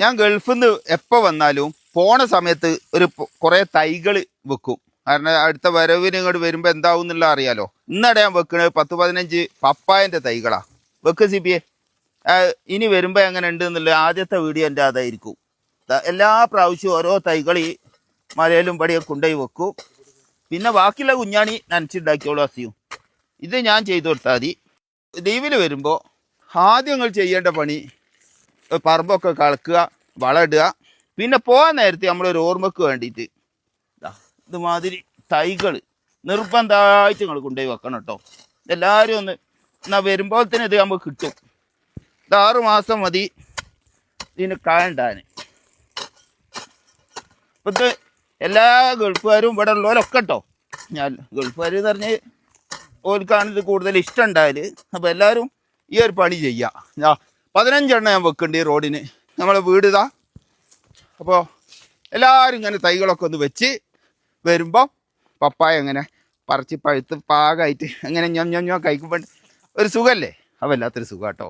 ഞാൻ ഗൾഫിൽ നിന്ന് എപ്പോൾ വന്നാലും പോണ സമയത്ത് ഒരു കുറേ തൈകൾ വെക്കും. കാരണം അടുത്ത വരവിന് ഇങ്ങോട്ട് വരുമ്പോൾ എന്താവും എന്നുള്ള അറിയാലോ. ഇന്നടെ ഞാൻ വെക്കുന്നത് പത്ത് പതിനഞ്ച് പപ്പായന്റെ തൈകളാ. വെക്ക് സി പി ഇനി വരുമ്പോൾ എങ്ങനെ ഉണ്ട് എന്നുള്ള ആദ്യത്തെ വീഡിയോ എന്റെ അതായിരിക്കും. എല്ലാ പ്രാവശ്യവും ഓരോ തൈകൾ ഈ മലയിലും പടിയൊക്കെ കൊണ്ടുപോയി വെക്കും. പിന്നെ ബാക്കിയുള്ള കുഞ്ഞാണി നനച്ചുണ്ടാക്കിയോളൂ അസിയും. ഇത് ഞാൻ ചെയ്തു കൊടുത്താൽ മതി. ലീവിൽ വരുമ്പോൾ ആദ്യം നിങ്ങൾ ചെയ്യേണ്ട പണി പറമ്പൊക്കെ കളക്കുക വളമിടുക പിന്നെ പോകാൻ നേരത്തെ നമ്മളൊരു ഓർമ്മക്ക് വേണ്ടിയിട്ട് ഇതുമാതിരി തൈകൾ നിർബന്ധമായിട്ട് നിങ്ങൾ കൊണ്ടുപോയി വെക്കണം കേട്ടോ എല്ലാവരും ഒന്ന് എന്നാൽ വരുമ്പോൾ തന്നെ ഇത് നമുക്ക് കിട്ടും. ഇത് ആറ് മാസം മതി. ഇതിന് കായണ്ടാൻ ഇപ്പം ഇത് എല്ലാ ഗൾഫുകാരും ഇവിടെ ഉള്ളവരൊക്കെ കേട്ടോ ഞാൻ ഗൾഫുകാർ എന്ന് പറഞ്ഞ് ഓൽക്കാണിത് കൂടുതൽ ഇഷ്ടം ഉണ്ടായാൽ അപ്പോൾ എല്ലാവരും ഈ ഒരു പണി ചെയ്യാം. ഞാൻ പതിനഞ്ചെണ്ണം ഞാൻ വെക്കുന്നുണ്ട് ഈ റോഡിന്. നമ്മളെ വീട് അപ്പോൾ എല്ലാവരും ഇങ്ങനെ തൈകളൊക്കെ ഒന്ന് വെച്ച് വരുമ്പോൾ പപ്പായ അങ്ങനെ പറിച്ച് പഴുത്ത് പാകമായിട്ട് അങ്ങനെ ഞാൻ ഞാൻ കഴിക്കുമ്പോൾ ഒരു സുഖമല്ലേ അവല്ലാത്തൊരു വല്ലാത്തൊരു സുഖം കേട്ടോ